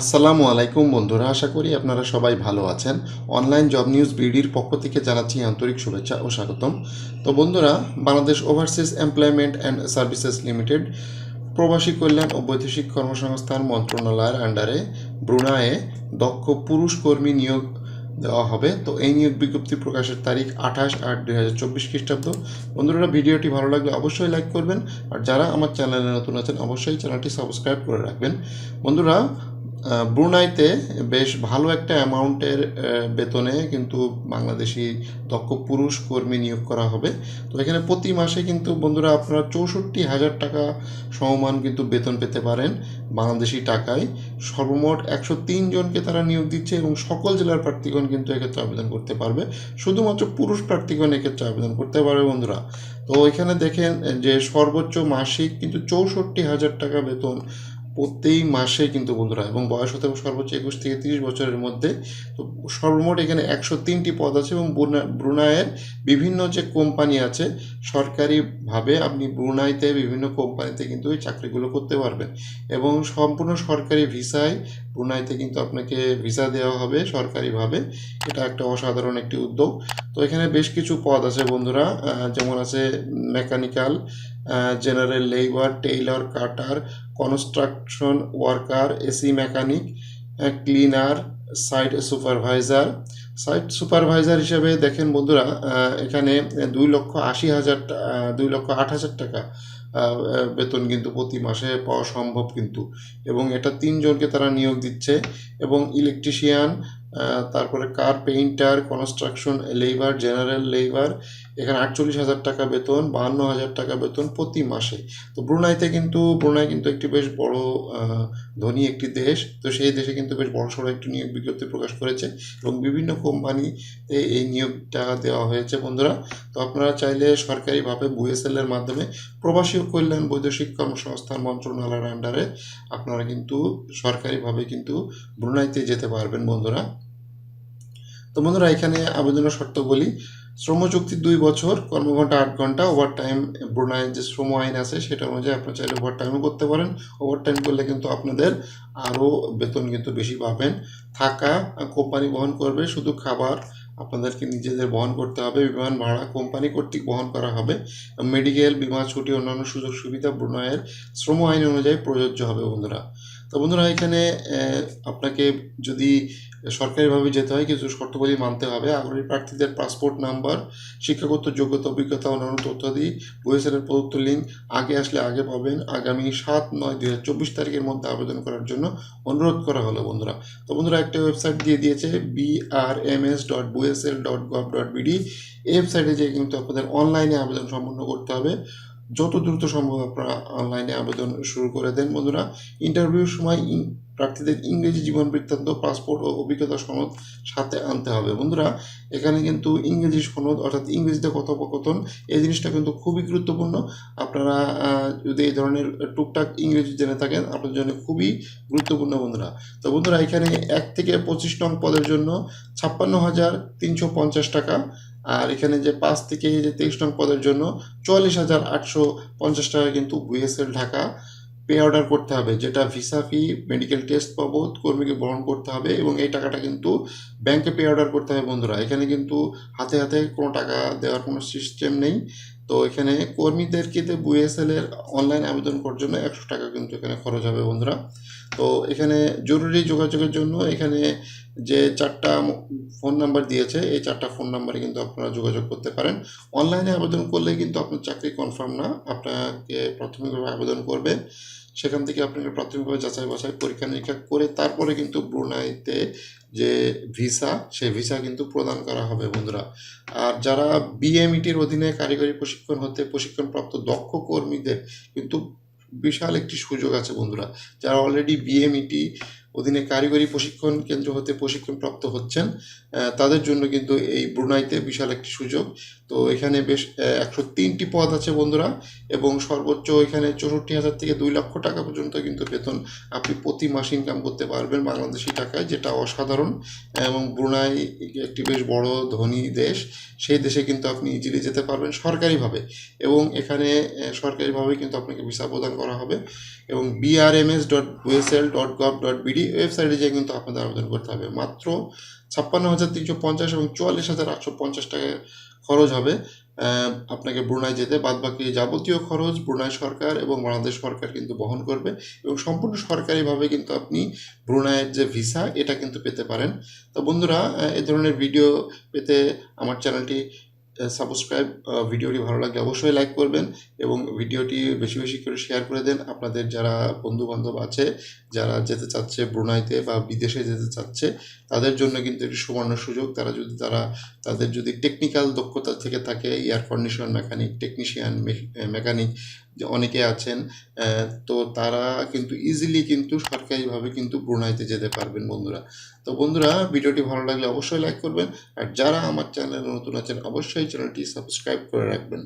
আসসালামু আলাইকুম বন্ধুরা, আশা করি আপনারা সবাই ভালো আছেন। অনলাইন জব নিউজ বিডির পক্ষ থেকে জানাচ্ছি আন্তরিক শুভেচ্ছা ও স্বাগতম। তো বন্ধুরা, Bangladesh overseas employment and services limited প্রবাসী কল্যাণ ও বৈদেশিক কর্মসংস্থান মন্ত্রণালয়ের আন্ডারে ব্রুনায়ে দক্ষ পুরুষ কর্মী নিয়োগ দেওয়া হবে। তো এই নিয়োগ বিজ্ঞপ্তি প্রকাশের তারিখ আঠাশ আট দুই হাজার চব্বিশ খ্রিস্টাব্দ। বন্ধুরা, ভিডিওটি ভালো লাগলে অবশ্যই লাইক করবেন। আর যারা আমার চ্যানেলে নতুন আছেন, অবশ্যই চ্যানেলটি সাবস্ক্রাইব করে রাখবেন। বন্ধুরা ব্রুনাইতে বেশ ভালো একটা অ্যামাউন্টের বেতনে কিন্তু বাংলাদেশি দক্ষ পুরুষ কর্মী নিয়োগ করা হবে। তো এখানে প্রতি মাসে কিন্তু বন্ধুরা আপনারা চৌষট্টি হাজার টাকা সমমান কিন্তু বেতন পেতে পারেন বাংলাদেশি টাকায়। সর্বমোট একশো তিন জনকে তারা নিয়োগ দিচ্ছে এবং সকল জেলার প্রার্থীগণ কিন্তু এক্ষেত্রে আবেদন করতে পারবে। শুধুমাত্র পুরুষ প্রার্থীগণ এক্ষেত্রে আবেদন করতে পারবে বন্ধুরা। তো এখানে দেখেন যে সর্বোচ্চ মাসিক কিন্তু চৌষট্টি হাজার টাকা বেতন প্রত্যেক মাসে কিন্তু বন্ধুরা, এবং বয়স হতে সর্বোচ্চ একুশ থেকে তিরিশ বছরের মধ্যে। তো সর্বমোট এখানে একশো তিনটি পদ আছে, এবং ব্রুনা- ব্রুনাইয়ের বিভিন্ন যে কোম্পানি আছে, সরকারিভাবে আপনি ব্রুনাইতে বিভিন্ন কোম্পানিতে কিন্তু এই চাকরিগুলো করতে পারবেন। এবং সম্পূর্ণ সরকারি ভিসায় ব্রুনাইতে কিন্তু আপনাকে ভিসা দেওয়া হবে সরকারিভাবে। এটা একটা অসাধারণ একটি উদ্যোগ। তো এখানে বেশ কিছু পদ আছে বন্ধুরা যেমন আছে mechanical general labour tailor cutter construction worker AC mechanic cleaner site supervisor site supervisor হিসেবে দেখেন বন্ধুরা এখানে দুই লক্ষ আশি হাজার দুই লক্ষ আট হাজার টাকা বেতন কিন্তু প্রতি মাসে পাওয়া সম্ভব কিন্তু। এবং এটা তিনজনকে তারা নিয়োগ দিচ্ছে। এবং ইলেকট্রিশিয়ান তারপরে car painter construction labour general labour এখানে আটচল্লিশ হাজার টাকা বেতন, বাহান্ন হাজার টাকা বেতন প্রতি মাসে। তো ব্রুনাইতে কিন্তু, ব্রুনাই কিন্তু একটি বেশ বড় ধনী একটি দেশ। তো সেই দেশে কিন্তু বেশ বড় সড়ো একটি নিয়োগ বিজ্ঞপ্তি প্রকাশ করেছে এবং বিভিন্ন কোম্পানিতে এই নিয়োগটা দেওয়া হয়েছে বন্ধুরা। তো আপনারা চাইলে সরকারিভাবে বুএসএল এর মাধ্যমে প্রবাসী কল্যাণ বৈদেশিক কর্মসংস্থান মন্ত্রণালয়ের আন্ডারে আপনারা কিন্তু সরকারিভাবে কিন্তু ব্রুনাইতে যেতে পারবেন বন্ধুরা। তো বন্ধুরা, এখানে আবেদনের শর্ত বলি শ্রমচুক্তি দুই বছর কর্মঘন্টা আট ঘণ্টা ওভার টাইম ব্রুনাইয়ের যে শ্রম আইন আছে সেটা অনুযায়ী আপনারা চাইলে ওভার টাইমও করতে পারেন। ওভার টাইম করলে কিন্তু আপনাদের আরও বেতন কিন্তু বেশি পাবেন। থাকা কোম্পানি বহন করবে, শুধু খাবার আপনাদেরকে নিজেদের বহন করতে হবে, বিমান ভাড়া কোম্পানি কর্তৃক বহন করা হবে। মেডিকেল, বিমা, ছুটি, অন্যান্য সুযোগ সুবিধা ব্রুনাইয়ের শ্রম আইন অনুযায়ী প্রযোজ্য হবে বন্ধুরা। তো বন্ধুরা, এখানে আপনাকে যদি সরকারিভাবে যেতে হয়, কিছু শর্তাবলী মানতে হবে। আগ্রহী প্রার্থীদের পাসপোর্ট নাম্বার, শিক্ষাগত যোগ্যতা, অভিজ্ঞতা, অন্যান্য তথ্যাদি ওয়েবসাইটের প্রদত্ত লিঙ্ক আগে আসলে আগে পাবেন আগামী সাত নয় দুই হাজার চব্বিশ তারিখের মধ্যে আবেদন করার জন্য অনুরোধ করা হলো বন্ধুরা। তো বন্ধুরা, একটা ওয়েবসাইট দিয়ে দিয়েছে BRMS dot BOESL dot gov dot BD এই ওয়েবসাইটে যেয়ে কিন্তু আপনাদের অনলাইনে আবেদন সম্পন্ন করতে হবে। যত দ্রুত সম্ভব আপনারা অনলাইনে আবেদন শুরু করে দেন। বন্ধুরা ইন্টারভিউর সময় প্রার্থীদের ইংরেজি জীবন বৃত্তান্ত পাসপোর্ট ও অভিজ্ঞতা সনদ সাথে আনতে হবে। বন্ধুরা, এখানে কিন্তু ইংরেজি সনদ অর্থাৎ ইংরেজিতে কথোপকথন, এই জিনিসটা কিন্তু খুবই গুরুত্বপূর্ণ। আপনারা যদি এই ধরনের টুকটাক ইংরেজি জেনে থাকেন, আপনাদের জন্য খুবই গুরুত্বপূর্ণ বন্ধুরা। তো বন্ধুরা, এখানে এক থেকে পঁচিশ নং পদের জন্য ছাপ্পান্ন হাজার তিনশো পঞ্চাশ টাকা আর এখানে যে পাঁচ থেকে যে তেইশ নং পদের জন্য চুয়াল্লিশ হাজার আটশো পঞ্চাশ টাকা কিন্তু বুয়েসেল ঢাকা পে অর্ডার করতে হবে, যেটা ভিসা ফি, মেডিকেল টেস্ট বাবদ, কর্মীকে বহন করতে হবে এবং এই টাকাটা কিন্তু ব্যাংকে পে অর্ডার করতে হবে বন্ধুরা। এখানে কিন্তু হাতে হাতে কোনো টাকা দেওয়ার কোনো সিস্টেম নেই। তো এখানে কর্মীদেরকে বুয়েসএল এর অনলাইন আবেদন করার জন্য একশো টাকা কিন্তু এখানে খরচ হবে বন্ধুরা। তো এখানে জরুরি যোগাযোগের জন্য এখানে যে চারটা ফোন নাম্বার দিয়েছে, এই চারটা ফোন নাম্বারে কিন্তু আপনারা যোগাযোগ করতে পারেন। অনলাইনে আবেদন করলে কিন্তু আপনার চাকরি কনফার্ম না, আপনাকে প্রাথমিকভাবে আবেদন করবেন সেখান থেকে আপনাকে প্রাথমিকভাবে যাচাই বাছাই, পরীক্ষা নিরীক্ষা করে তারপরে কিন্তু ব্রুনাইতে যে ভিসা, সেই ভিসা কিন্তু প্রদান করা হবে বন্ধুরা। আর যারা বিএমইটির অধীনে কারিগরি প্রশিক্ষণ হতে প্রশিক্ষণপ্রাপ্ত দক্ষ কর্মীদের কিন্তু বিশাল একটি সুযোগ আছে বন্ধুরা। যারা অলরেডি বিএমইটি অধীনে কারিগরি প্রশিক্ষণ কেন্দ্র হতে প্রশিক্ষণপ্রাপ্ত হচ্ছেন। তাদের জন্য কিন্তু এই ব্রুনাইতে বিশাল একটি সুযোগ। তো এখানে বেশ একশো তিনটি পদ আছে বন্ধুরা এবং সর্বোচ্চ এখানে চৌষট্টি হাজার থেকে দুই লক্ষ টাকা পর্যন্ত কিন্তু বেতন আপনি প্রতি মাসে ইনকাম করতে পারবেন বাংলাদেশি টাকায়, যেটা অসাধারণ। এবং ব্রুনাই একটি বেশ বড়, ধনী দেশ। সেই দেশে কিন্তু আপনি ইজিলি যেতে পারবেন সরকারিভাবে। এবং এখানে সরকারিভাবে কিন্তু আপনাকে ভিসা প্রদান করা হবে। এবং BRMS dot dot gov dot BD ওয়েবসাইটে যেয়ে কিন্তু আপনাদের আবেদন করতে হবে। মাত্র ছাপ্পান্ন হাজার তিনশো পঞ্চাশ এবং চুয়াল্লিশ হাজার আটশো পঞ্চাশ টাকা খরচ হবে। আপনাকে ব্রুনাই যেতে। বাদ বাকি যাবতীয় খরচ ব্রুনাই সরকার এবং বাংলাদেশ সরকার কিন্তু বহন করবে এবং সম্পূর্ণ সরকারিভাবে কিন্তু আপনি ব্রুনাইয়ের যে ভিসা, এটা কিন্তু পেতে পারেন। তো বন্ধুরা এই ধরনের ভিডিও পেতে আমার চ্যানেলটি সাবস্ক্রাইব ভিডিওটি ভালো লাগলে অবশ্যই লাইক করবেন এবং ভিডিওটি বেশি বেশি করে শেয়ার করে দেন আপনাদের যারা বন্ধু বান্ধব আছে, যারা যেতে চাচ্ছে ব্রুনাইতে বা বিদেশে যেতে চাচ্ছে, তাদের জন্য কিন্তু একটি সুবর্ণ সুযোগ। তারা যদি, তারা, তাদের যদি টেকনিক্যাল দক্ষতা থেকে থাকে air condition mechanic technician mechanic যে অনেকে আছেন তো তারা কিন্তু ইজিলি কিন্তু সরকারিভাবে কিন্তু ব্রুনাইতে যেতে পারবেন বন্ধুরা। তো বন্ধুরা, ভিডিওটি ভালো লাগলে অবশ্যই লাইক করবেন। আর যারা আমার চ্যানেলে নতুন আছেন, অবশ্যই চ্যানেলটি সাবস্ক্রাইব করে রাখবেন।